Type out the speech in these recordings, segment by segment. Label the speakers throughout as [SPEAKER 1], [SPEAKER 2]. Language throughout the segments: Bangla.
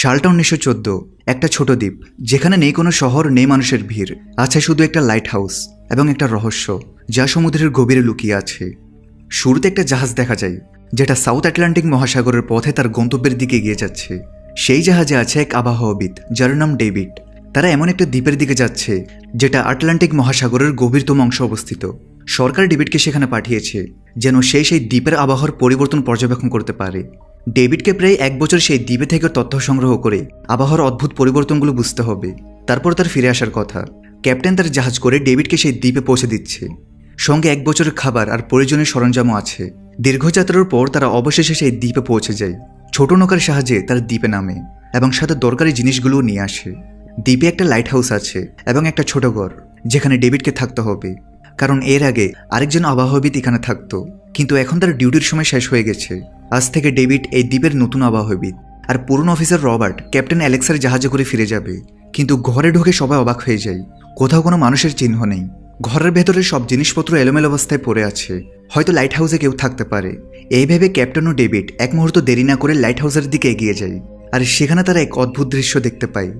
[SPEAKER 1] সালটা উনিশশো চোদ্দ, একটা ছোট দ্বীপ, যেখানে নেই কোনো শহর, নেই মানুষের ভিড়। আছে শুধু একটা লাইট হাউস এবং একটা রহস্য, যা সমুদ্রের গভীরে লুকিয়ে আছে। শুরুতে একটা জাহাজ দেখা যায়, যেটা সাউথ আটলান্টিক মহাসাগরের পথে তার গন্তব্যের দিকে এগিয়ে যাচ্ছে। সেই জাহাজে আছে এক আবহাওয়াবিদ, যার নাম ডেভিড। তারা এমন একটা দ্বীপের দিকে যাচ্ছে, যেটা আটলান্টিক মহাসাগরের গভীরতম অংশ অবস্থিত। সরকার ডেভিডকে সেখানে পাঠিয়েছে, যেন সেই সেই দ্বীপের আবহাওয়ার পরিবর্তন পর্যবেক্ষণ করতে পারে। ডেভিডকে প্রায় এক বছর সেই দ্বীপে থেকে তথ্য সংগ্রহ করে আবহাওয়ার অদ্ভুত পরিবর্তনগুলো বুঝতে হবে। তারপর তার ফিরে আসার কথা। ক্যাপ্টেন তার জাহাজ করে ডেভিডকে সেই দ্বীপে পৌঁছে দিচ্ছে। সঙ্গে এক বছরের খাবার আর প্রয়োজনীয় সরঞ্জামও আছে। দীর্ঘযাত্রার পর তারা অবশেষে সেই দ্বীপে পৌঁছে যায়। ছোট নৌকার সাহায্যে তারা দ্বীপে নামে এবং সাথে দরকারি জিনিসগুলোও নিয়ে আসে। দ্বীপে একটা লাইট হাউস আছে এবং একটা ছোট ঘর, যেখানে ডেভিডকে থাকতে হবে। কারণ এর আগে আরেকজন আবাহবিদ এখানে থাকতো। কিন্তু এখন তার ডিউটির সময় শেষ হয়ে গেছে। আজ থেকে ডেভিড এই দ্বীপের নতুন আবহাওয়াবিদ। আর পুরনো অফিসার রবার্ট, ক্যাপ্টেন অ্যালেক্সার জাহাজে করে ফিরে যাবে। কিন্তু ঘরে ঢুকে সবাই অবাক হয়ে যায়। কোথাও কোনো মানুষের চিহ্ন নেই। ঘরের ভেতরে সব জিনিসপত্র এলোমেলো অবস্থায় পড়ে আছে। হয়তো লাইট হাউসে কেউ থাকতে পারে। এই ভেবে ক্যাপ্টেন ও ডেভিড এক মুহূর্ত দেরি না করে লাইট হাউসের দিকে এগিয়ে যায়। আর সেখানে তারা এক অদ্ভুত দৃশ্য দেখতে পায়।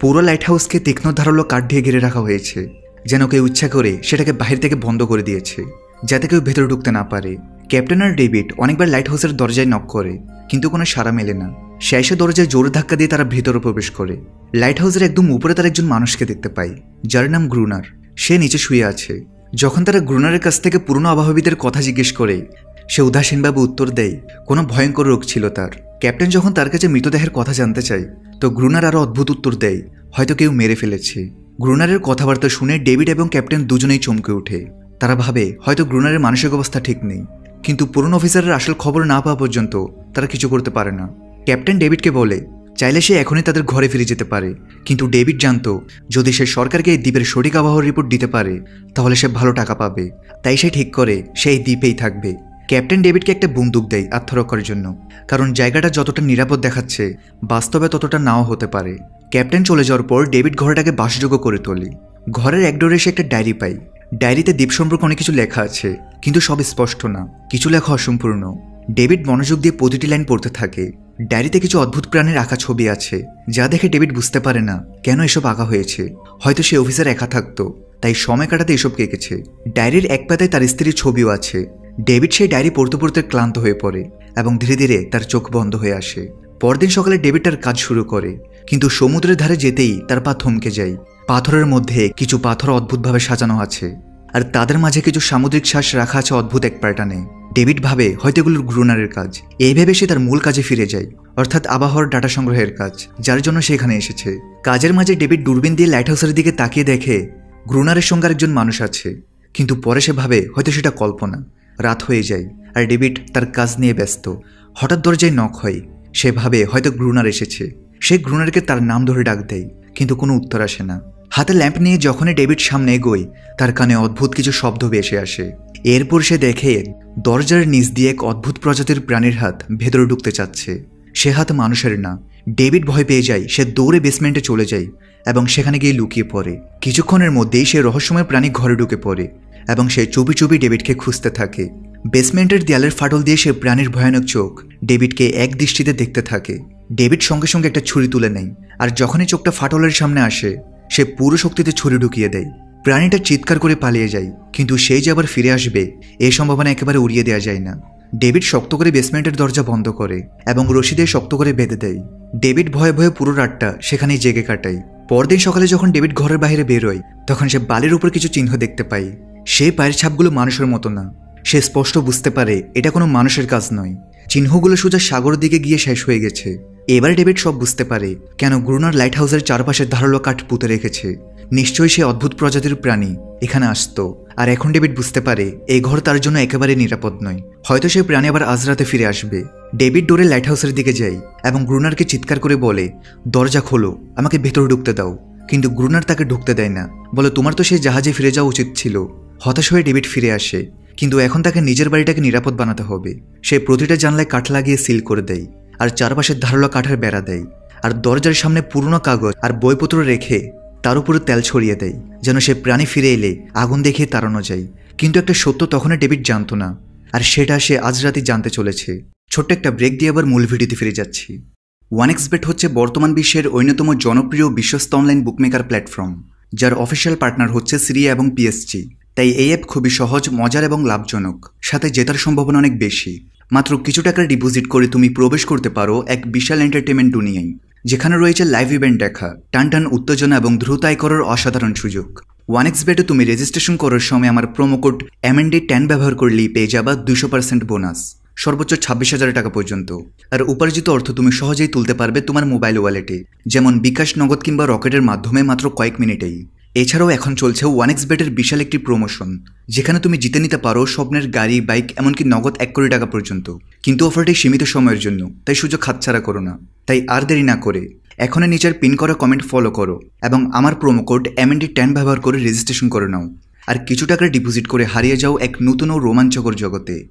[SPEAKER 1] পুরো লাইট হাউসকে তীক্ষ্ণ ধারালো কাঠ দিয়ে ঘিরে রাখা হয়েছে। যেন কেউ ইচ্ছা করে সেটাকে বাহির থেকে বন্ধ করে দিয়েছে, যাতে কেউ ভেতরে ঢুকতে না পারে। ক্যাপ্টেন আর ডেভিড অনেকবার লাইট হাউসের দরজায় নক করে, কিন্তু কোনো সাড়া মেলে না। শেষে দরজায় জোরে ধাক্কা দিয়ে তারা ভেতরে প্রবেশ করে। লাইট হাউসের একদম উপরে তারা একজন মানুষকে দেখতে পায় যার নাম গ্রুনার। সে নিচে শুয়ে আছে। যখন তারা গ্রুনারের কাছ থেকে পুরনো আবহাবিদের কথা জিজ্ঞেস করে, সে উদাসীনভাবে উত্তর দেয়, কোনো ভয়ঙ্কর রোগ ছিল তার। ক্যাপ্টেন যখন তার কাছে মৃতদেহের কথা জানতে চায়, তো গ্রুনার আরও অদ্ভুত উত্তর দেয়, হয়তো কেউ মেরে ফেলেছে। গ্রুনারের কথাবার্তা শুনে ডেভিড এবং ক্যাপ্টেন দুজনেই চমকে ওঠে। তারা ভাবে, হয়তো গ্রুনারের মানসিক অবস্থা ঠিক নেই, কিন্তু পুরনো অফিসারের আসল খবর না পাওয়া পর্যন্ত তারা কিছু করতে পারে না। ক্যাপ্টেন ডেভিডকে বলে, চাইলে সে এখনই তাদের ঘরে ফিরে যেতে পারে। কিন্তু ডেভিড জানত, যদি সে সরকারকে এই দ্বীপের সঠিক আবহাওয়ার রিপোর্ট দিতে পারে, তাহলে সে ভালো টাকা পাবে। তাই সে ঠিক করে সে এই দ্বীপেই থাকবে। ক্যাপ্টেন ডেভিডকে একটা বন্দুক দেয় আত্মরক্ষার জন্য। কারণ জায়গাটা যতটা নিরাপদ দেখাচ্ছে, বাস্তবে ততটা নাও হতে পারে। ক্যাপ্টেন চলে যাওয়ার পর ডেভিড ঘরটাকে বাসযোগ্য করে তোলে। ঘরের এক ডোরে সে একটা ডায়েরি পাই ডায়েরিতে দ্বীপ সম্পর্কে অনেক কিছু লেখা আছে, কিন্তু সব স্পষ্ট না। কিছু লেখা অসম্পূর্ণ। ডেভিড মনোযোগ দিয়ে প্রতিটি লাইন পড়তে থাকে। ডায়েরিতে কিছু অদ্ভুত প্রাণীর আঁকা ছবি আছে, যা দেখে ডেভিড বুঝতে পারে না, কেন এসব আঁকা হয়েছে। হয়তো সে অফিসার একা থাকতো, তাই সময় কাটাতে এসব কেঁকেছে ডায়েরির এক পাতায় তার স্ত্রীর ছবিও আছে। ডেভিড সেই ডায়েরি পড়তে পড়তে ক্লান্ত হয়ে পড়ে এবং ধীরে ধীরে তার চোখ বন্ধ হয়ে আসে। পরদিন সকালে ডেভিড তার কাজ শুরু করে, কিন্তু সমুদ্রের ধারে যেতেই তার পা থমকে যায়। পাথরের মধ্যে কিছু পাথর অদ্ভুতভাবে সাজানো আছে, আর তাদের মাঝে কিছু সামুদ্রিক শ্বাস রাখা আছে অদ্ভুত এক প্যাটার্নে। ডেভিড ভাবে, হয়তো এগুলোর গ্রুনারের কাজ। এই ভেবে সে তার মূল কাজে ফিরে যায়, অর্থাৎ আবহাওয়ার ডাটা সংগ্রহের কাজ, যার জন্য সে এখানে এসেছে। কাজের মাঝে ডেভিড দূরবীন দিয়ে লাইট হাউসের দিকে তাকিয়ে দেখে গ্রুনারের সঙ্গে একজন মানুষ আছে। কিন্তু পরে সে ভাবে, হয়তো সেটা কল্পনা। রাত হয়ে যায় আর ডেভিড তার কাজ নিয়ে ব্যস্ত। হঠাৎ দরজায় নখ হয়। সে ভাবে হয়তো গ্রুনার এসেছে। সে গ্রুনারকে তার নাম ধরে ডাক দেয়, কিন্তু কোনো উত্তর আসে না। হাতে ল্যাম্প নিয়ে যখনই ডেভিড সামনে এগোয়, তার কানে অদ্ভুত কিছু শব্দ ভেসে আসে। এরপর সে দেখে দরজার নিচ দিয়ে এক অদ্ভুত প্রজাতির প্রাণীর হাত ভেতরে ঢুকতে চাচ্ছে। সে হাত মানুষের না। ডেভিড ভয় পেয়ে যায়, সে দৌড়ে বেসমেন্টে চলে যায় এবং সেখানে গিয়ে লুকিয়ে পড়ে। কিছুক্ষণের মধ্যেই সে রহস্যময় প্রাণী ঘরে ঢুকে পড়ে। এবং সে চুপি চুপি ডেভিডকে খুঁজতে থাকে। বেসমেন্টের দেয়ালের ফাটল দিয়ে সে প্রাণীর ভয়ানক চোখ ডেভিডকে এক দৃষ্টিতে দেখতে থাকে। ডেভিড সঙ্গে সঙ্গে একটা ছুরি তুলে নেয়, আর যখনই চোখটা ফাটলের সামনে আসে, সে পুরো শক্তিতে ছুরি ঢুকিয়ে দেয়। প্রাণীটা চিৎকার করে পালিয়ে যায়, কিন্তু সেই যে আবার ফিরে আসবে এই সম্ভাবনা একেবারে উড়িয়ে দেওয়া যায় না। ডেভিড শক্ত করে বেসমেন্টের দরজা বন্ধ করে এবং রশি দিয়ে শক্ত করে বেঁধে দেয়। ডেভিড ভয়ে ভয়ে পুরো রাতটা সেখানেই জেগে কাটায়। পরদিন সকালে যখন ডেভিড ঘরের বাইরে বেরোয়, তখন সে বালির উপর কিছু চিহ্ন দেখতে পায়। সেই পায়ের ছাপগুলো মানুষের মতো না। সে স্পষ্ট বুঝতে পারে, এটা কোনো মানুষের কাজ নয়। চিহ্নগুলো সোজা সাগরের দিকে গিয়ে শেষ হয়ে গেছে। এবার ডেভিড সব বুঝতে পারে, কেন গ্রুনার লাইট হাউসের চারপাশে ধারালো কাঠ পুঁতে রেখেছে। নিশ্চয়ই সে অদ্ভুত প্রজাতির প্রাণী, এখানে আসতো। আর এখন ডেভিড বুঝতে পারে, এই ঘর তার জন্য একেবারে নিরাপদ নয়। হয়তো সে প্রাণী আবার আজ রাতে ফিরে আসবে। ডেভিড ডোরে লাইট হাউসের দিকে যায় এবং গ্রুনারকে চিৎকার করে বলে, দরজা খোলো, আমাকে ভেতরে ঢুকতে দাও। কিন্তু গ্রুনার তাকে ঢুকতে দেয় না। বলে, তোমার তো সেই জাহাজে ফিরে যাওয়া উচিত ছিল। হতাশ হয়ে ডেভিড ফিরে আসে, কিন্তু এখন তাকে নিজের বাড়িটাকে নিরাপদ বানাতে হবে। সে প্রতিটা জানলায় কাঠ লাগিয়ে সিল করে দেয়, আর চারপাশের ধারালো কাঠের বেড়া দেয়, আর দরজার সামনে পুরনো কাগজ আর বইপত্র রেখে তার উপরে তেল ছড়িয়ে দেয়, যেন সে প্রাণী ফিরে এলে আগুন দেখিয়ে তাড়ানো যায়। কিন্তু একটা সত্য তখনও ডেভিড জানতো না, আর সেটা সে আজ রাতে জানতে চলেছে। ছোট্ট একটা ব্রেক দিয়ে আবার মূল ভিডিওতে ফিরে যাচ্ছি। ওয়ান এক্সবেট হচ্ছে বর্তমান বিশ্বের অন্যতম জনপ্রিয় বিশ্বস্ত অনলাইন বুকমেকার প্ল্যাটফর্ম যার অফিসিয়াল পার্টনার হচ্ছে সিরিয়া এবং পিএসজি তাই এই অ্যাপ খুবই সহজ, মজার এবং লাভজনক। সাথে জেতার সম্ভাবনা অনেক বেশি। মাত্র কিছু টাকার ডিপোজিট করে তুমি প্রবেশ করতে পারো এক বিশাল এন্টারটেনমেন্ট দুনিয়ায়, যেখানে রয়েছে লাইভ ইভেন্ট দেখা, টান টান উত্তেজনা এবং দ্রুত আয় করার অসাধারণ সুযোগ। ওয়ান এক্স বেটে তুমি রেজিস্ট্রেশন করার সময় আমার প্রোমো কোড এমএনডি টেন ব্যবহার করলেই পেয়ে যাবা দুশো পার্সেন্ট বোনাস সর্বোচ্চ ছাব্বিশ হাজার টাকা পর্যন্ত। আর উপার্জিত অর্থ তুমি সহজেই তুলতে পারবে তোমার মোবাইল ওয়ালেটে যেমন বিকাশ, নগদ কিংবা রকেটের মাধ্যমে মাত্র কয়েক মিনিটেই। এছাড়াও এখন চলছে ওয়ান এক্স বেটের বিশাল একটি প্রমোশন যেখানে তুমি জিতে নিতে পারো স্বপ্নের গাড়ি বাইক এমনকি নগদ এক কোটি টাকা পর্যন্ত। কিন্তু অফারটি সীমিত সময়ের জন্য, তাই সুযোগ হাতছাড়া করো না। তাই আর দেরি না করে, এখনই নিচের পিন করা কমেন্ট ফলো করো এবং আমার প্রোমো কোড এমএনডি টেন ব্যবহার করে রেজিস্ট্রেশন করে নাও। আর কিছু টাকা ডিপোজিট করে হারিয়ে যাও এক নতুন ও রোমাঞ্চকর জগতে।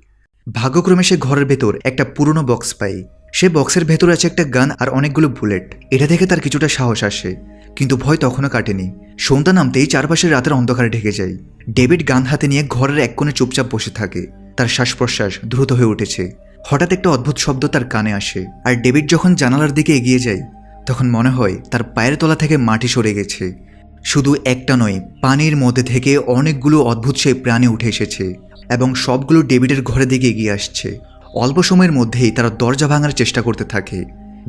[SPEAKER 1] ভাগ্যক্রমে সে ঘরের ভেতর একটা পুরনো বক্স পাই। সে বক্সের ভেতর আছে একটা গান আর অনেকগুলো বুলেট এটা দেখে তার কিছুটা সাহস আসে, কিন্তু ভয় তখনও কাটেনি। সন্ধ্যা নামতেই চারপাশের রাতের অন্ধকারে ঢেকে যায়। ডেভিড গান হাতে নিয়ে ঘরের এক কোণে চুপচাপ বসে থাকে। তার শ্বাস প্রশ্বাস দ্রুত হয়ে উঠেছে। হঠাৎ একটা অদ্ভুত শব্দ তার কানে আসে, আর ডেভিড যখন জানালার দিকে এগিয়ে যায়, তখন মনে হয় তার পায়ের তলা থেকে মাটি সরে গেছে। শুধু একটা নয়, পানির মধ্যে থেকে অনেকগুলো অদ্ভুত সেই প্রাণী উঠে এসেছে। এবং সবগুলো ডেভিডের ঘরের দিকে এগিয়ে আসছে। অল্প সময়ের মধ্যেই তারা দরজা ভাঙার চেষ্টা করতে থাকে।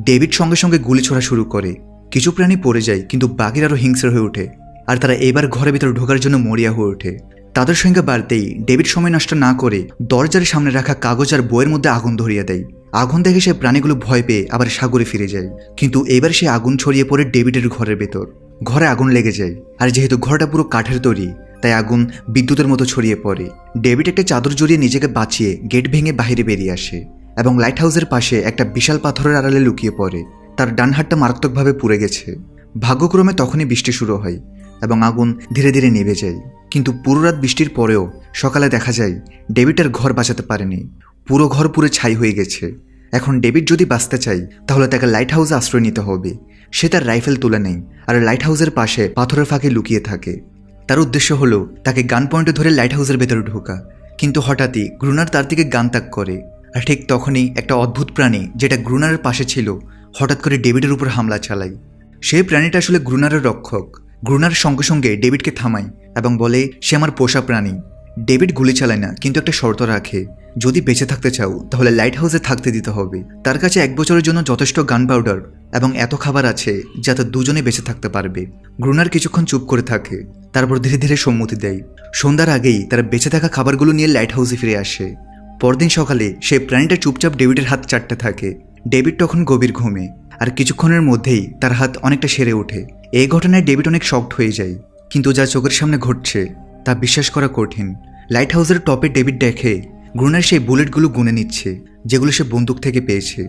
[SPEAKER 1] ডেভিড সঙ্গে সঙ্গে গুলি ছোড়া শুরু করে। কিছু প্রাণী পড়ে যায়, কিন্তু বাকির আরও হিংস্র হয়ে ওঠে, আর তারা এবার ঘরের ভিতরে ঢোকার জন্য মরিয়া হয়ে ওঠে। তাদের সঙ্গে বাড়তেই ডেভিড সময় নষ্ট না করে দরজার সামনে রাখা কাগজ আর বইয়ের মধ্যে আগুন ধরিয়ে দেয়। আগুন দেখে সে প্রাণীগুলো ভয় পেয়ে আবার সাগরে ফিরে যায়, কিন্তু এবার সে আগুন ছড়িয়ে পড়ে ডেভিডের ঘরের ভেতর। ঘরে আগুন লেগে যায়। আর যেহেতু ঘরটা পুরো কাঠের তৈরি, তাই আগুন বিদ্যুতের মতো ছড়িয়ে পড়ে। ডেভিড একটা চাদর জড়িয়ে নিজেকে বাঁচিয়ে গেট ভেঙে বাইরে বেরিয়ে আসে এবং লাইট হাউসের পাশে একটা বিশাল পাথরের আড়ালে লুকিয়ে পড়ে। তার ডান হাতটা মারাত্মকভাবে পুড়ে গেছে। ভাগ্যক্রমে তখনই বৃষ্টি শুরু হয় এবং আগুন ধীরে ধীরে নেভে যায়। কিন্তু পুরো রাত বৃষ্টির পরেও সকালে দেখা যায়, ডেভিড আর ঘর বাঁচাতে পারেনি। পুরো ঘর পুরো ছাই হয়ে গেছে। এখন ডেভিড যদি বাঁচতে চাই তাহলে তাকে লাইট হাউসে আশ্রয় নিতে হবে। সে তার রাইফেল তুলে নেয় আর লাইট হাউসের পাশে পাথরের ফাঁকে লুকিয়ে থাকে। তার উদ্দেশ্য হলো তাকে গান পয়েন্টে ধরে লাইট হাউসের ভেতরে ঢোকা। কিন্তু হঠাৎই গ্রুনার তার দিকে গান তাক করে। আর ঠিক তখনই একটা অদ্ভুত প্রাণী যেটা গ্রুনারের পাশে ছিল, হঠাৎ করে ডেভিডের উপর হামলা চালায়। সেই প্রাণীটা আসলে গ্রুনারের রক্ষক। গ্রুনার সঙ্গে সঙ্গে ডেভিডকে থামায় এবং বলে, সে আমার পোষা প্রাণী। ডেভিড গুলি চালায় না, কিন্তু একটা শর্ত রাখে। যদি বেঁচে থাকতে চাও, তাহলে লাইট হাউসে থাকতে দিতে হবে। তার কাছে এক বছরের জন্য যথেষ্ট গান পাউডার এবং এত খাবার আছে, যাতে দুজনে বেঁচে থাকতে পারবে। গ্রুনার কিছুক্ষণ চুপ করে থাকে, তারপর ধীরে ধীরে সম্মতি দেয়। সন্ধ্যার আগেই তারা বেঁচে থাকা খাবারগুলো নিয়ে লাইট হাউসে ফিরে আসে। পরদিন সকালে সেই প্রাণীটা চুপচাপ ডেভিডের হাত চাটতে থাকে। ডেভিড তখন গভীর ঘুমে, আর কিছুক্ষণের মধ্যেই তার হাত অনেকটা সেরে ওঠে। এই ঘটনায় ডেভিড অনেক শক্ট হয়ে যায়, কিন্তু যা চোখের সামনে ঘটছে তা বিশ্বাস করা কঠিন। লাইট হাউসের টপে ডেভিড দেখে গ্রুনার সেই বুলেটগুলো গুনে নিচ্ছে, যেগুলো সে বন্দুক থেকে পেয়েছে।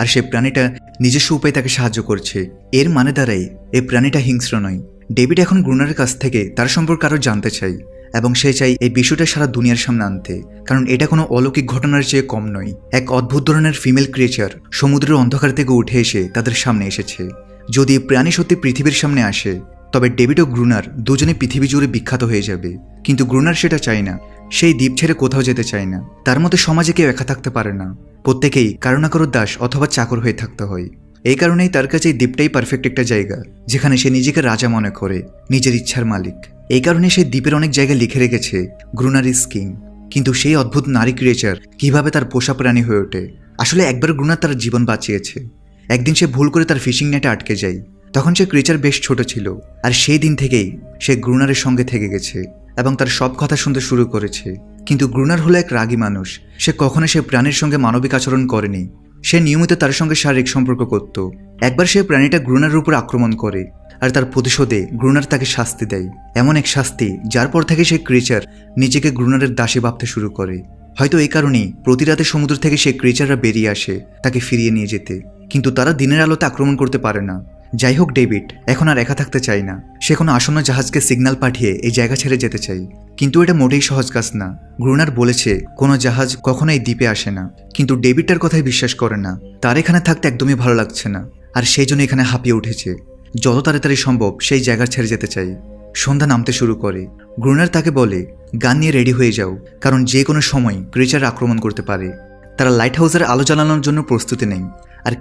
[SPEAKER 1] আর সে প্রাণীটা নিজস্ব উপায়ে তাকে সাহায্য করছে। এর মানে দাঁড়াই এই প্রাণীটা হিংস্র নয়। ডেভিড এখন গ্রুনারের কাছ থেকে তার সম্পর্কে আরও জানতে চাই এবং সে চাই এই বিষয়টা সারা দুনিয়ার সামনে আনতে, কারণ এটা কোনো অলৌকিক ঘটনার চেয়ে কম নয়। এক অদ্ভুত ধরনের ফিমেল ক্রিয়েচার সমুদ্রের অন্ধকার থেকে উঠে এসে তাদের সামনে এসেছে। যদি প্রাণী সত্যি পৃথিবীর সামনে আসে তবে ডেভিড ও গ্রুনার দুজনে পৃথিবী জুড়ে বিখ্যাত হয়ে যাবে। কিন্তু গ্রুনার সেটা চায় না। সেই দ্বীপ ছেড়ে কোথাও যেতে চায় না। তার মধ্যে সমাজে কেউ একা থাকতে পারে না। প্রত্যেকেই কারও না দাস অথবা চাকর হয়ে থাকতে হয়। এই কারণেই তার কাছে এই দ্বীপটাই পারফেক্ট একটা জায়গা, যেখানে সে নিজেকে রাজা মনে করে, নিজের ইচ্ছার মালিক। এই কারণে সে দ্বীপের অনেক জায়গায় লিখে রেখেছে, গ্রুনার ইজ কিং। কিন্তু সেই অদ্ভুত নারী ক্রিয়েচার কীভাবে তার পোষা প্রাণী হয়ে ওঠে? আসলে একবার গ্রুনার তার জীবন বাঁচিয়েছে। একদিন সে ভুল করে তার ফিশিং নেটে আটকে যায়। তখন সে ক্রিয়েচার বেশ ছোট ছিল আর সেই দিন থেকেই সে গ্রুনারের সঙ্গে থেকে গেছে এবং তার সব কথা শুনতে শুরু করেছে। কিন্তু গ্রুনার হলো এক রাগী মানুষ। সে কখনো সে প্রাণীর সঙ্গে মানবিক আচরণ করেনি। সে নিয়মিত তার সঙ্গে শারীরিক সম্পর্ক করত। একবার সে প্রাণীটা গ্রুনারের উপর আক্রমণ করে আর তার প্রতিশোধে গ্রুনার তাকে শাস্তি দেয়। এমন এক শাস্তি যার পর থেকে সে ক্রিয়েচার নিজেকে গ্রুনারের দাসে ভাবতে শুরু করে। হয়তো এই কারণেই প্রতি রাতে সমুদ্র থেকে সে ক্রিয়েচাররা বেরিয়ে আসে তাকে ফিরিয়ে নিয়ে যেতে। কিন্তু তারা দিনের আলোতে আক্রমণ করতে পারে না। যাই হোক, ডেভিড, এখন আর একা থাকতে চাই না। সে কোনো আসন্ন জাহাজকে সিগন্যাল পাঠিয়ে এই জায়গা ছেড়ে যেতে চাই। কিন্তু এটা মোটেই সহজ কাজ না। গ্রুনার বলেছে, কোনো জাহাজ কখনো এই দ্বীপে আসে না। কিন্তু ডেভিডটার কথাই বিশ্বাস করে না। তার এখানে থাকতে একদমই ভালো লাগছে না। আর সেই জন্য এখানে হাঁপিয়ে উঠেছে। যত তাড়াতাড়ি সম্ভব সেই জায়গা ছেড়ে যেতে চাই। সন্ধ্যা নামতে শুরু করে। গ্রুনার তাকে বলে, গান নিয়ে রেডি হয়ে যাও। কারণ যে কোনো সময় ক্রিচার আক্রমণ করতে পারে। তারা লাইট হাউসের আলো জ্বালানোর জন্য প্রস্তুতি নেই।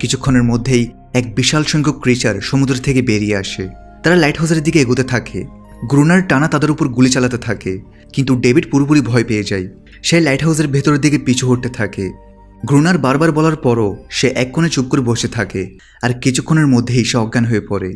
[SPEAKER 1] কিছুক্ষণের মধ্যেই এক বিশাল সংখ্যক ক্রিচার সমুদ্র থেকে বেরিয়ে আসে। তারা লাইট হাউসের দিকে এগোতে থাকে। গ্রুনার টানা তাদের উপর গুলি চালাতে থাকে, কিন্তু ডেভিড পুরোপুরি ভয় পেয়ে যায়। সে লাইট হাউসের ভেতরের দিকে পিছু হটতে থাকে। গ্রুনার বারবার বলার পরও সে এক কোণে চুপ করে বসে থাকে আর কিছুক্ষণের মধ্যেই সে অজ্ঞান হয়ে পড়ে।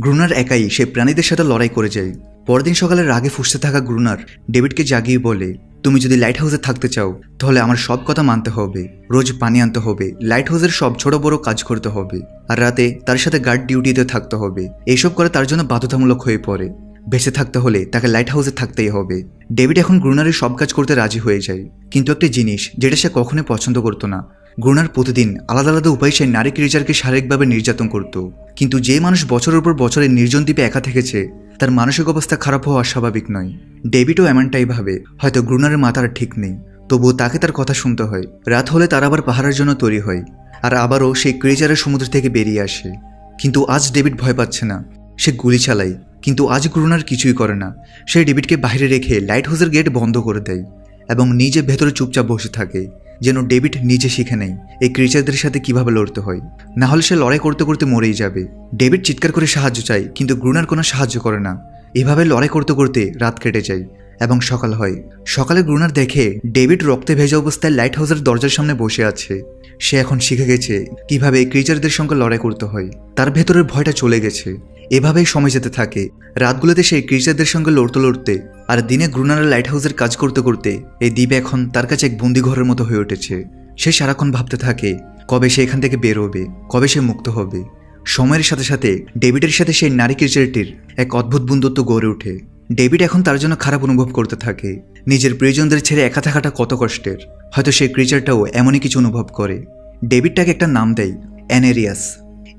[SPEAKER 1] গ্রুনার একাই সে প্রাণীদের সাথে লড়াই করে যায়। পরদিন সকালে রাগে ফুসতে থাকা গ্রুনার ডেভিডকে জাগিয়ে বলে তুমি যদি লাইট হাউসে থাকতে চাও, তাহলে আমার সব কথা মানতে হবে। রোজ পানি আনতে হবে। লাইট হাউসের সব ছোট বড় কাজ করতে হবে। আর রাতে তার সাথে গার্ড ডিউটিতে থাকতে হবে। এইসব করে তার জন্য বাধ্যতামূলক হয়ে পড়ে। বেঁচে থাকতে হলে তাকে লাইট হাউসে থাকতেই হবে। ডেভিড এখন গ্রুনারের সব কাজ করতে রাজি হয়ে যায়। কিন্তু একটা জিনিস যেটা সে কখনোই পছন্দ করতো না। গ্রুনার প্রতিদিন আলাদা আলাদা উপায়ে সে নারী ক্রিচারকে শারীরিকভাবে নির্যাতন করত। কিন্তু যে মানুষ বছরের পর বছরে নির্জন দ্বীপে একা থেকেছে তার মানসিক অবস্থা খারাপ হওয়া অস্বাভাবিক নয়। ডেভিডও এমনটাই ভাবে। হয়তো গ্রুনারের মাথার ঠিক নেই। তবুও তাকে তার কথা শুনতে হয়। রাত হলে তার আবার পাহাড়ের জন্য তৈরি হয়। আর আবারও সেই ক্রিচারের সমুদ্র থেকে বেরিয়ে আসে। কিন্তু আজ ডেভিড ভয় পাচ্ছে না। সে গুলি চালায়। কিন্তু আজ গ্রুনার কিছুই করে না। সে ডেভিডকে বাইরে রেখে লাইট হাউসের গেট বন্ধ করে দেয়। এবং নিজে ভেতরে চুপচাপ বসে থাকে। যেন ডেভিড নিজে শিখে নেয়, এই ক্রিচারদের সাথে কীভাবে লড়তে হয়। না হলে সে লড়াই করতে করতে মরেই যাবে। ডেভিড চিৎকার করে সাহায্য চায়, কিন্তু গ্রুনার কোনো সাহায্য করে না। এভাবে লড়াই করতে করতে রাত কেটে যায় এবং সকাল হয়। সকালে গ্রুনার দেখে ডেভিড রক্তে ভেজা অবস্থায় লাইট হাউসের দরজার সামনে বসে আছে। সে এখন শিখে গেছে কীভাবে ক্রিচারদের সঙ্গে লড়াই করতে হয়। তার ভেতরের ভয়টা চলে গেছে। এভাবেই সময় যেতে থাকে। রাতগুলোতে সেই ক্রিচারদের সঙ্গে লড়তে লড়তে আর দিনে গ্রুনারের লাইট হাউসের কাজ করতে করতে এই দ্বীপ এখন তার কাছে এক বন্দিঘরের মতো হয়ে উঠেছে। সে সারাক্ষণ ভাবতে থাকে, কবে সে এখান থেকে বেরোবে, কবে সে মুক্ত হবে। সময়ের সাথে সাথে ডেভিডের সাথে সেই নারী ক্রিচারটির এক অদ্ভুত বন্ধুত্ব গড়ে ওঠে। ডেভিড এখন তার জন্য খারাপ অনুভব করতে থাকে। নিজের প্রিয়জনদের ছেড়ে একা থাকাটা কত কষ্টের। হয়তো সেই ক্রিচারটাও এমনই কিছু অনুভব করে। ডেভিডটাকে একটা নাম দেয় অ্যানেরিয়াস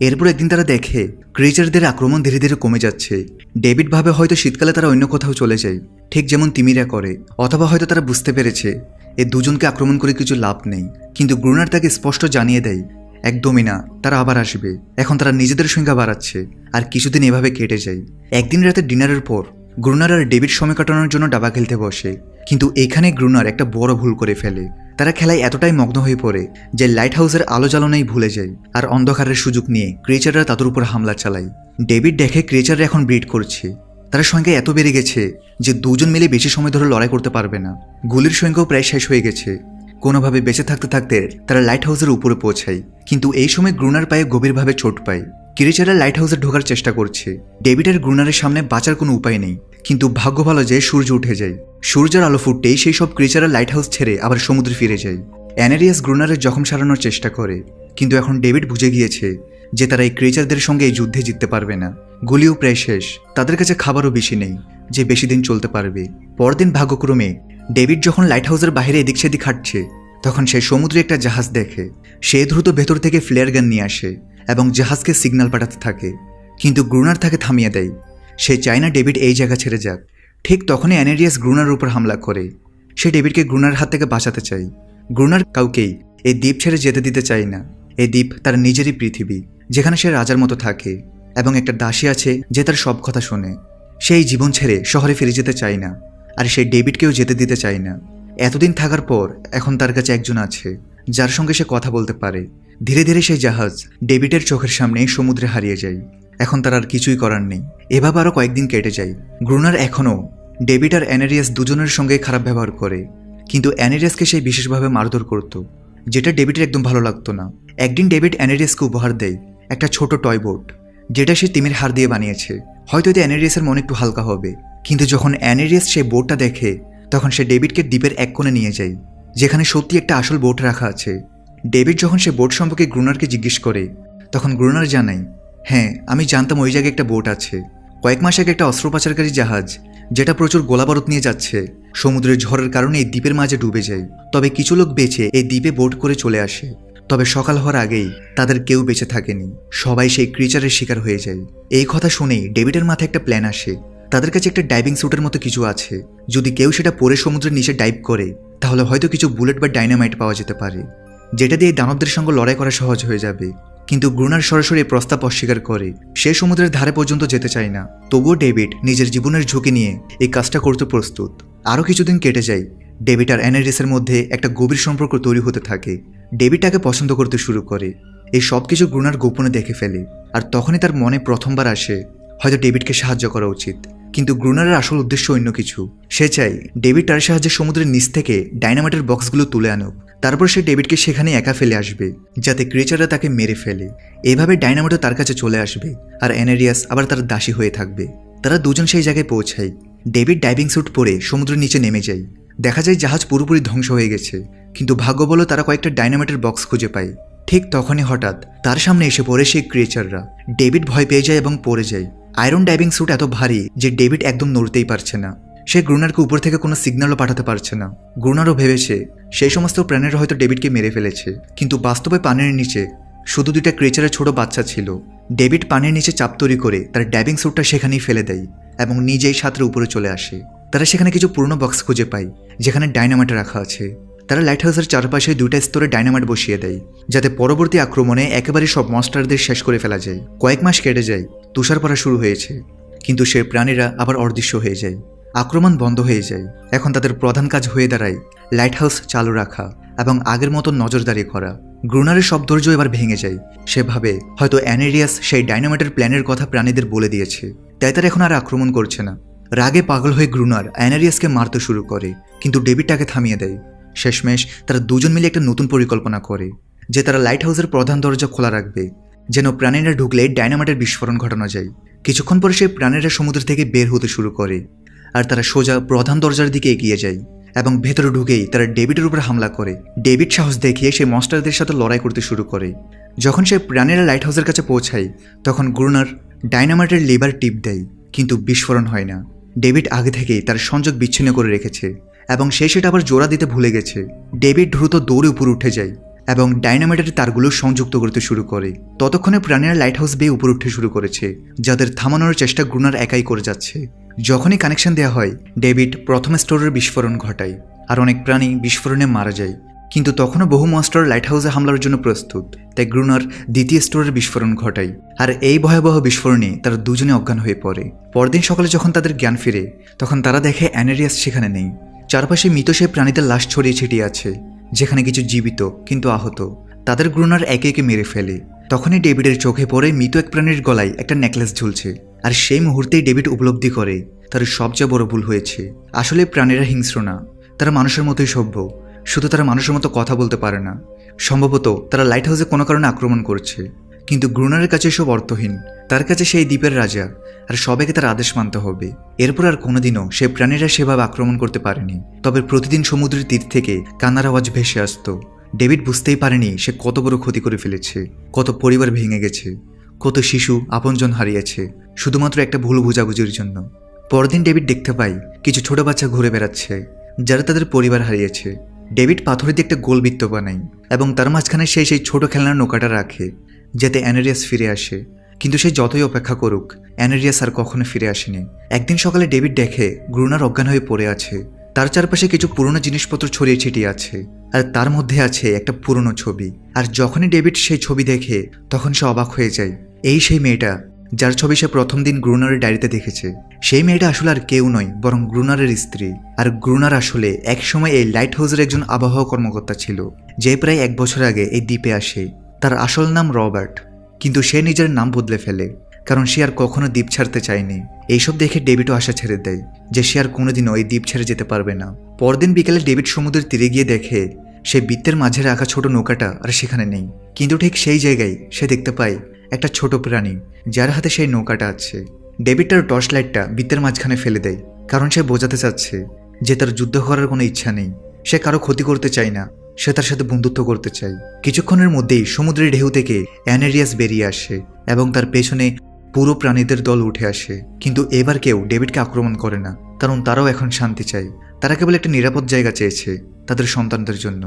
[SPEAKER 1] এরপর একদিন তারা দেখে, ক্রিচারদের আক্রমণ ধীরে ধীরে কমে যাচ্ছে। ডেভিড ভাবে হয়তো শীতকালে তারা অন্য কোথাও চলে যায়, ঠিক যেমন তিমিরা করে, অথবা হয়তো তারা বুঝতে পেরেছে, এ দুজনকে আক্রমণ করে কিছু লাভ নেই। কিন্তু গ্রুনার তাকে স্পষ্ট জানিয়ে দেয়, একদমই না, তারা আবার আসবে। এখন তারা নিজেদের সংখ্যা বাড়াচ্ছে, আর কিছুদিন এভাবে কেটে যায়। একদিন রাতে ডিনারের পর গ্রুনার আর ডেভিড সময় কাটানোর জন্য ডাবা খেলতে বসে। কিন্তু এখানে গ্রুনার একটা বড় ভুল করে ফেলে। তারা খেলায় এতটাই মগ্ন হয়ে পড়ে যে লাইট হাউসের আলো জ্বালানোই ভুলে যায় আর অন্ধকারের সুযোগ নিয়ে ক্রিয়েচাররা তাদের উপর হামলা চালায়। ডেভিড দেখে ক্রিয়েচাররা এখন ব্রিড করছে। তার সংখ্যা এত বেড়ে গেছে যে দুজন মিলে বেশি সময় ধরে লড়াই করতে পারবে না। গুলির সংখ্যাও প্রায় শেষ হয়ে গেছে। কোনোভাবে বেঁচে থাকতে থাকতে তারা লাইট হাউসের উপরে পৌঁছায়। কিন্তু এই সময় গ্রুনার পায়ে গভীরভাবে চোট পায়। ক্রিয়েচাররা লাইট হাউসে ঢোকার চেষ্টা করছে। ডেভিডের গ্রুনারের সামনে বাঁচার কোনো উপায় নেই। কিন্তু ভাগ্য ভালো যে সূর্য উঠে যায়। সূর্যের আলো ফুটতেই সেই সব ক্রিয়েচাররা লাইট হাউস ছেড়ে আবার সমুদ্রে ফিরে যায়। অ্যানেরিয়াস গ্রুনারের জখম সারানোর চেষ্টা করে। কিন্তু এখন ডেভিড বুঝে গিয়েছে যে তারা এই ক্রিয়েচারদের সঙ্গে এই যুদ্ধে জিততে পারবে না। গুলিও প্রায় শেষ। তাদের কাছে খাবারও বেশি নেই, যে বেশি দিন চলতে পারবে। পরদিন ভাগ্যক্রমে ডেভিড যখন লাইট হাউসের বাইরে এদিক সেদিক হাঁটছে, তখন সে সমুদ্রে একটা জাহাজ দেখে। সে দ্রুত ভেতর থেকে ফ্লেয়ার গান নিয়ে আসে। এবং জাহাজকে সিগন্যাল পাঠাতে থাকে। কিন্তু গ্রুনার তাকে থামিয়ে দেয়। সে চায় না ডেভিড এই জায়গা ছেড়ে যাক। ঠিক তখনই অ্যানেরিয়াস গ্রুনার উপর হামলা করে। সে ডেভিডকে গ্রুনার হাত থেকে বাঁচাতে চায়। গ্রুনার কাউকেই এই দ্বীপ ছেড়ে যেতে দিতে চায় না। এই দ্বীপ তার নিজেরই পৃথিবী, যেখানে সে রাজার মতো থাকে এবং একটা দাসী আছে যে তার সব কথা শোনে। সেই জীবন ছেড়ে শহরে ফিরে যেতে চায় না, আর সেই ডেভিডকেও যেতে দিতে চায় না। এতদিন থাকার পর এখন তার কাছে একজন আছে, যার সঙ্গে সে কথা বলতে পারে। ধীরে ধীরে সেই জাহাজ ডেভিডের চোখের সামনে সমুদ্রে হারিয়ে যায়। এখন তার আর কিছুই করার নেই। এভাবে আরও কয়েকদিন কেটে যায়। গ্রুনার এখনও ডেভিড আর অ্যানেরিয়াস দুজনের সঙ্গে খারাপ ব্যবহার করে। কিন্তু অ্যানেরিয়াসকে সেই বিশেষভাবে মারধর করত, যেটা ডেভিডের একদম ভালো লাগতো না। একদিন ডেভিড অ্যানেরিয়াসকে উপহার দেয় একটা ছোট টয় বোট, যেটা সে তিমির হার দিয়ে বানিয়েছে। হয়তো এতে অ্যানেরিয়াসের মন একটু হালকা হবে। কিন্তু যখন অ্যানেরিয়াস সেই বোটটা দেখে, তখন সে ডেভিডকে দ্বীপের এক কোণে নিয়ে যায়, যেখানে সত্যি একটা আসল বোট রাখা আছে। ডেভিড যখন সে বোট সম্পর্কে গ্রুনারকে জিজ্ঞেস করে, তখন গ্রুনার জানায় হ্যাঁ আমি জানতাম ওই জায়গায় একটা বোট আছে। কয়েক মাস আগে একটা অস্ত্র পাচারকারী জাহাজ, যেটা প্রচুর গোলাবারুদ নিয়ে যাচ্ছে, সমুদ্রের ঝড়ের কারণে এই দ্বীপের মাঝে ডুবে যায়। তবে কিছু লোক বেঁচে এই দ্বীপে বোট করে চলে আসে। তবে সকাল হওয়ার আগেই তাদের কেউ বেঁচে থাকেনি। সবাই সেই ক্রিচারের শিকার হয়ে যায়। এই কথা শুনেই ডেভিডের মাথায় একটা প্ল্যান আসে। তাদের কাছে একটা ডাইভিং স্যুটের মতো কিছু আছে। যদি কেউ সেটা পরে সমুদ্রের নিচে ডাইভ করে, তাহলে হয়তো কিছু বুলেট বা ডাইনামাইট পাওয়া যেতে পারে। যেটা দিয়ে দানবদের সঙ্গে লড়াই করা সহজ হয়ে যাবে। কিন্তু গ্রুনার সরাসরি প্রস্তাব অস্বীকার করে। সে সমুদ্রের ধারে পর্যন্ত যেতে চায় না। তবুও ডেভিড নিজের জীবনের ঝুঁকি নিয়ে এই কাজটা করতে প্রস্তুত। আরও কিছুদিন কেটে যায়। ডেভিড আর অ্যানারিসের মধ্যে একটা গভীর সম্পর্ক তৈরি হতে থাকে। ডেভিড তাকে পছন্দ করতে শুরু করে। এই সব কিছু গ্রুনার গোপনে দেখে ফেলে। আর তখনই তার মনে প্রথমবার আসে, হয়তো ডেভিডকে সাহায্য করা উচিত। কিন্তু গ্রুনারের আসল উদ্দেশ্য অন্য কিছু। সে চাই ডেভিড তার সাহায্যে সমুদ্রের নিচ থেকে ডাইনামাইটের বক্সগুলো তুলে আনুক। তারপর সে ডেভিডকে সেখানে একা ফেলে আসবে, যাতে ক্রিচাররা তাকে মেরে ফেলে। এভাবে ডাইনামাইটও তার কাছে চলে আসবে, আর এনারিয়াস আবার তার দাসী হয়ে থাকবে। তারা দুজন সেই জায়গায় পৌঁছায়। ডেভিড ডাইভিং স্যুট পরে সমুদ্রের নিচে নেমে যায়। দেখা যায় জাহাজ পুরোপুরি ধ্বংস হয়ে গেছে, কিন্তু ভাগ্য বলো তারা কয়েকটা ডাইনামাইটের বক্স খুঁজে পায়। ঠিক তখনই হঠাৎ তার সামনে এসে পড়ে সেই ক্রিয়েচাররা ডেভিড ভয় পেয়ে যায় এবং পড়ে যায়। আয়রন ডাইভিং স্যুট এত ভারী যে ডেভিড একদম নড়তেই পারছে না। সে গ্রুনারকে উপর থেকে কোনো সিগন্যালও পাঠাতে পারছে না। গ্রুনারও ভেবেছে, সেই সমস্ত প্রাণীরা হয়তো ডেভিডকে মেরে ফেলেছে। কিন্তু বাস্তবে পানির নিচে শুধু দুইটা ক্রিয়েচারের ছোট বাচ্চা ছিল। ডেভিড পানির নিচে চাপ তৈরি করে তার ডাইভিং স্যুটটা সেখানেই ফেলে দেয় এবং নিজেই সাঁতরে উপরে চলে আসে। তারা সেখানে কিছু পুরনো বক্স খুঁজে পায়, যেখানে ডাইনামাইট রাখা আছে। তারা লাইট হাউসের চারপাশে দুইটা স্তরে ডাইনামাইট বসিয়ে দেয়, যাতে পরবর্তী আক্রমণে একেবারে সব মনস্টারদের শেষ করে ফেলা যায়। কয়েক মাস কেটে যায় তুষার পড়া শুরু হয়েছে। কিন্তু সে প্রাণীরা আবার অদৃশ্য হয়ে যায়। আক্রমণ বন্ধ হয়ে যায়। এখন তাদের প্রধান কাজ হয়ে দাঁড়ায় লাইট হাউস চালু রাখা এবং আগের মতো নজরদারি করা। গ্রুনারের সব ধৈর্য এবার ভেঙে যায়। সেভাবে হয়তো অ্যানেরিয়াস সেই ডাইনামাইটের প্ল্যানের কথা প্রাণীদের বলে দিয়েছে। তাই তারা এখন আর আক্রমণ করছে না। রাগে পাগল হয়ে গ্রুনার অ্যানারিয়াসকে মারতে শুরু করে, কিন্তু ডেভিড তাকে থামিয়ে দেয়। শেষমেশ তারা দুজন মিলে একটা নতুন পরিকল্পনা করে, যে তারা লাইট হাউসের প্রধান দরজা খোলা রাখবে, যেন প্রাণীরা ঢুকলে ডায়নামাইটের বিস্ফোরণ ঘটানো যায়। কিছুক্ষণ পরে সেই প্রাণীরা সমুদ্র থেকে বের হতে শুরু করে। আর তারা সোজা প্রধান দরজার দিকে এগিয়ে যায় এবং ভেতরে ঢুকেই তারা ডেভিডের উপর হামলা করে। ডেভিড সাহস দেখিয়ে সেই মনস্টারদের সাথে লড়াই করতে শুরু করে। যখন সে প্রাণীরা লাইট হাউসের কাছে পৌঁছায়, তখন গুরুনার ডাইনামাইটের লিভার টিপ দেয়, কিন্তু বিস্ফোরণ হয় না। ডেভিড আগে থেকেই তার সংযোগ বিচ্ছিন্ন করে রেখেছে এবং সে সেটা আবার জোড়া দিতে ভুলে গেছে। ডেভিড দ্রুত দৌড়ে উপরে উঠে যায় এবং ডাইনামাইটের তারগুলো সংযুক্ত করতে শুরু করে। ততক্ষণে প্রাণীরা লাইট হাউস বেয়ে উপরে উঠতে শুরু করেছে, যাদের থামানোর চেষ্টা গ্রুনার একাই করে যাচ্ছে। যখনই কানেকশন দেওয়া হয় ডেভিড প্রথম স্টোরের বিস্ফোরণ ঘটায় আর অনেক প্রাণী বিস্ফোরণে মারা যায়। কিন্তু তখনও বহু মাস্টার লাইট হাউসে হামলার জন্য প্রস্তুত। তাই গ্রুনার দ্বিতীয় স্টোরের বিস্ফোরণ ঘটায় আর এই ভয়াবহ বিস্ফোরণে তারা দুজনে অজ্ঞান হয়ে পড়ে। পরদিন সকালে যখন তাদের জ্ঞান ফিরে, তখন তারা দেখে অ্যানেরিয়াস সেখানে নেই। চারপাশে মৃত সে প্রাণীদের লাশ ছড়িয়ে ছিটিয়ে আছে, যেখানে কিছু জীবিত কিন্তু আহত। তাদের গ্রুনার একে একে মেরে ফেলে। তখনই ডেভিডের চোখে পড়ে মৃত এক প্রাণীর গলায় একটা নেকলেস ঝুলছে। আর সেই মুহূর্তেই ডেভিড উপলব্ধি করে, তার সবচেয়ে বড় ভুল হয়েছে। আসলে প্রাণীরা হিংস্র না, তারা মানুষের মতোই সভ্য, শুধু তারা মানুষের মতো কথা বলতে পারে না। সম্ভবত তারা লাইট হাউসে কোনো কারণে আক্রমণ করছে। কিন্তু গ্রুনারের কাছে সব অর্থহীন, তার কাছে সেই দ্বীপের রাজা, আর সবাইকে তার আদেশ মানতে হবে। এরপর আর কোনোদিনও সে প্রাণীরা সেভাবে আক্রমণ করতে পারেনি। তবে প্রতিদিন সমুদ্রের তীর থেকে কান্নার আওয়াজ ভেসে আসতো। ডেভিড বুঝতেই পারেনি সে কত বড় ক্ষতি করে ফেলেছে, কত পরিবার ভেঙে গেছে। কত শিশু আপনজন হারিয়েছে, শুধুমাত্র একটা ভুল বোঝাবুঝির জন্য। পরদিন ডেভিড দেখতে পাই, কিছু ছোট বাচ্চা ঘুরে বেড়াচ্ছে, যারা তাদের পরিবার হারিয়েছে। ডেভিড পাথরে দিয়ে একটা গোলবৃত্ত বানায় এবং তার মাঝখানে সেই সেই ছোট খেলনার নৌকাটা রাখে, যাতে অ্যানেরিয়াস ফিরে আসে। কিন্তু সে যতই অপেক্ষা করুক, অ্যানেরিয়াস আর কখনো ফিরে আসেনি। একদিন সকালে ডেভিড দেখে গ্রুনার অজ্ঞান হয়ে পড়ে আছে। তার চারপাশে কিছু পুরনো জিনিসপত্র ছড়িয়ে ছিটিয়ে আছে, আর তার মধ্যে আছে একটা পুরনো ছবি। আর যখনই ডেভিড সেই ছবি দেখে, তখন সে অবাক হয়ে যায়। এই সেই মেয়েটা, যার ছবি সে প্রথম দিন গ্রুনারের ডায়েরিতে দেখেছে। সেই মেয়েটা আসলে আর কেউ নয়, বরং গ্রুনারের স্ত্রী। আর গ্রুনার আসলে একসময় এই লাইট হাউসের একজন আবহাওয়া কর্মকর্তা ছিল, যে প্রায় এক বছর আগে এই দ্বীপে আসে। তার আসল নাম রবার্ট, কিন্তু সে নিজের নাম বদলে ফেলে, কারণ সে আর কখনো দ্বীপ ছাড়তে চায়নি। এইসব দেখে ডেভিডও আশা ছেড়ে দেয়, যে সে আর কোনোদিনও এই দ্বীপ ছেড়ে যেতে পারবে না। পরদিন বিকেলে ডেভিড সমুদ্রের তীরে গিয়ে দেখে, সে বৃত্তের মাঝে রাখা ছোট নৌকাটা আর সেখানে নেই। কিন্তু ঠিক সেই জায়গায় সে দেখতে পায় একটা ছোট প্রাণী, যার হাতে সেই নৌকাটা আছে। ডেভিড তার টর্চ লাইটটা বৃত্তের মাঝখানে ফেলে দেয়, কারণ সে বোঝাতে চাচ্ছে যে তার যুদ্ধ করার কোনো ইচ্ছা নেই। সে কারও ক্ষতি করতে চায় না, সে তার সাথে বন্ধুত্ব করতে চায়। কিছুক্ষণের মধ্যেই সমুদ্রের ঢেউ থেকে অ্যানেরিয়াস বেরিয়ে আসে এবং তার পেছনে পুরো প্রাণীদের দল উঠে আসে। কিন্তু এবার কেউ ডেভিডকে আক্রমণ করে না, কারণ তারাও এখন শান্তি চায়। তারা কেবল একটা নিরাপদ জায়গা চেয়েছে তাদের সন্তানদের জন্য,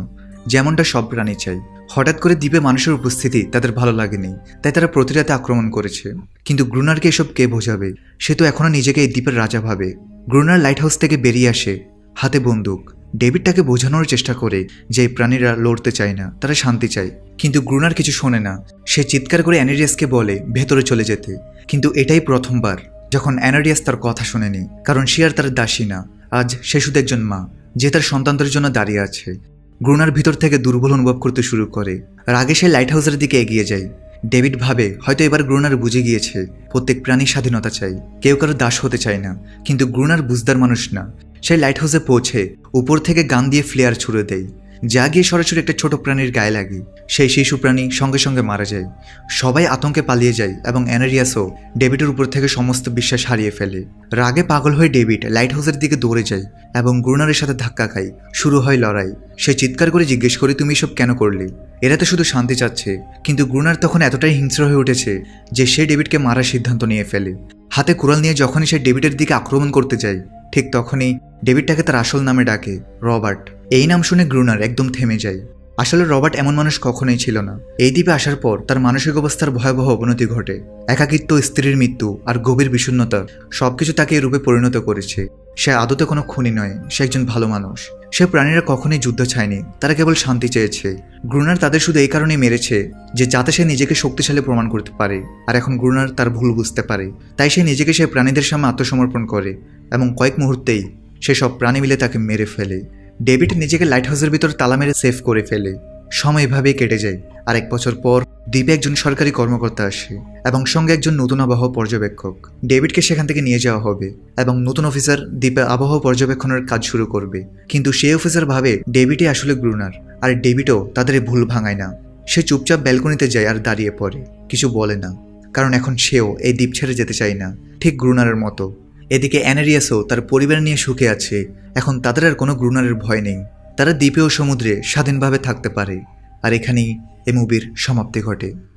[SPEAKER 1] যেমনটা সব প্রাণী চাই হঠাৎ করে দ্বীপে মানুষের উপস্থিতি তাদের ভালো লাগেনি, তাই তারা প্রতিরাতে আক্রমণ করেছে। কিন্তু গ্রুনারকে এসব কে বোঝাবে? সে তো এখনও নিজেকে এই দ্বীপের রাজা ভাবে। গ্রুনার লাইট হাউস থেকে বেরিয়ে আসে, হাতে বন্দুক। ডেভিড তাকে বোঝানোর চেষ্টা করে যে এই প্রাণীরা লড়তে চায় না, তারা শান্তি চায়। কিন্তু গ্রুনার কিছু শোনে না। সে চিৎকার করে অ্যানারিয়াসকে বলে, ভেতরে চলে যেতে। কিন্তু এটাই প্রথমবার, যখন অ্যানারিয়াস তার কথা শোনেনি, কারণ সে আর তার দাসী না। আজ সে শুধু একজন মা, যে তার সন্তানদের জন্য দাঁড়িয়ে আছে। গ্রুনার ভিতর থেকে দুর্বল অনুভব করতে শুরু করে। রাগে সে লাইট হাউসের দিকে এগিয়ে যায়। ডেভিড ভাবে, হয়তো এবার গ্রুনার বুঝে গিয়েছে। প্রত্যেক প্রাণী স্বাধীনতা চাই। কেউ কারও দাস হতে চায় না। কিন্তু গ্রুনার বুঝদার মানুষ না। সে লাইট হাউসে পৌঁছে, উপর থেকে গান দিয়ে ফ্লেয়ার ছুড়ে দেয়। যা গিয়ে সরাসরি একটা ছোট প্রাণীর গায়ে লাগে। সেই শিশু প্রাণী সঙ্গে সঙ্গে মারা যায়। সবাই আতঙ্কে পালিয়ে যায় এবং অ্যানারিয়াসও ডেভিডের উপর থেকে সমস্ত বিশ্বাস হারিয়ে ফেলে। রাগে পাগল হয়ে ডেভিড লাইট হাউসের দিকে দৌড়ে যায় এবং গ্রুনারের সাথে ধাক্কা খায়। শুরু হয় লড়াই। সে চিৎকার করে জিজ্ঞেস করে, তুমি এসব কেন করলে? এরা তো শুধু শান্তি চাচ্ছে। কিন্তু গ্রুনার তখন এতটাই হিংস্র হয়ে উঠেছে যে সে ডেভিডকে মারার সিদ্ধান্ত নিয়ে ফেলে। হাতে কুড়াল নিয়ে যখনই সে ডেভিডের দিকে আক্রমণ করতে যায়, ঠিক তখনই ডেভিডটাকে তার আসল নামে ডাকে, রবার্ট। এই নাম শুনে গ্রুনার একদম থেমে যায়। আসলে রবার্ট এমন মানুষ কখনোই ছিল না। এই দ্বীপে আসার পর তার মানসিক অবস্থার ভয়াবহ অবনতি ঘটে। একাকিত্ব, স্ত্রীর মৃত্যু আর গভীর বিষণ্ণতা সবকিছু তাকে এই রূপে পরিণত করেছে। সে আদতে কোনো খুনি নয়, সে একজন ভালো মানুষ। সে প্রাণীরা কখনোই যুদ্ধ চায়নি তারা কেবল শান্তি চেয়েছে। গ্রুনার তাদের শুধু এই কারণেই মেরেছে যে যাতে সে নিজেকে শক্তিশালী প্রমাণ করতে পারে। আর এখন গ্রুনার তার ভুল বুঝতে পারে। তাই সে নিজেকে সে প্রাণীদের সামনে আত্মসমর্পণ করে এবং কয়েক মুহূর্তেই সে সব প্রাণী মিলে তাকে মেরে ফেলে। ডেভিড নিজেকে লাইট হাউসের ভিতর তালা মেরে সেভ করে ফেলে। সময় এভাবেই কেটে যায়। আর এক বছর পর, দ্বীপে একজন সরকারি কর্মকর্তা আসে এবং সঙ্গে একজন নতুন আবহাওয়া পর্যবেক্ষক। ডেভিডকে সেখান থেকে নিয়ে যাওয়া হবে এবং নতুন অফিসার দ্বীপে আবহাওয়া পর্যবেক্ষণের কাজ শুরু করবে। কিন্তু সেই অফিসার ভাবে ডেভিডই আসলে গ্রুনার, আর ডেভিডও তাদের ভুল ভাঙায় না। সে চুপচাপ ব্যালকনিতে যায় আর দাঁড়িয়ে পড়ে। কিছু বলে না, কারণ এখন সেও এই দ্বীপ ছেড়ে যেতে চায় না, ঠিক গ্রুনারের মতো। এদিকে অ্যানেরিয়াসও তার পরিবার নিয়ে সুখে আছে। এখন তাদের আর কোনো গ্রুনারের ভয় নেই। তারা দ্বীপেও সমুদ্রে স্বাধীনভাবে থাকতে পারে। আর এখানেই এ মুভির সমাপ্তি ঘটে।